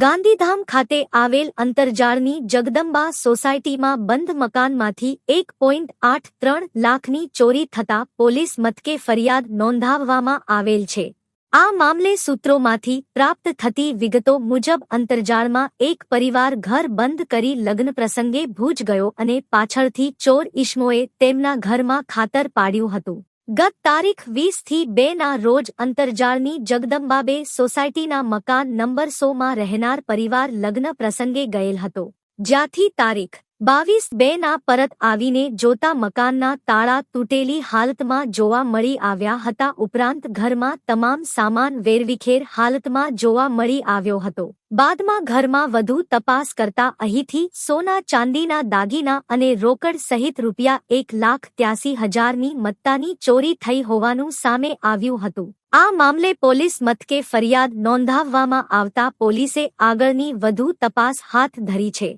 ગાંધીધામ ખાતે આવેલ અંતરજાળની જગદંબા સોસાયટીમાં બંધ મકાનમાંથી એક પોઈન્ટ આઠ ત્રણ લાખની ચોરી થતા પોલીસ મથકે ફરિયાદ નોંધાવવામાં આવેલ છે. આ મામલે સૂત્રોમાંથી પ્રાપ્ત થતી વિગતો મુજબ અંતરજાળમાં એક પરિવાર ઘર બંધ કરી લગ્ન પ્રસંગે ભૂજ ગયો અને પાછળથી ચોર ઈશ્મોએ તેમના ઘરમાં ખાતર પાડ્યું હતું. ગત તારીખ વીસથી બેના રોજ અંતરજાળની જગદંબાબે સોસાયટીના મકાન નંબર સોમાં રહેનાર પરિવાર લગ્ન પ્રસંગે ગયેલ હતો. જ્યાંથી તારીખ બાવીસ બેના પરત આવીને જોતા મકાનના તાળા તૂટેલી હાલતમાં જોવા મળી આવ્યા હતા. ઉપરાંત ઘરમાં તમામ સામાન વેરવિખેર હાલતમાં જોવા મળી આવ્યો હતો. બાદમાં ઘરમાં વધુ તપાસ કરતા અહીંથી સોના ચાંદીના દાગીના અને રોકડ સહિત રૂપિયા એક લાખ ત્યાસી હજારની મત્તાની ચોરી થઈ હોવાનું સામે આવ્યું હતું. આ મામલે પોલીસ મથકે ફરિયાદ નોંધાવવામાં આવતા પોલીસે આગળની વધુ તપાસ હાથ ધરી છે.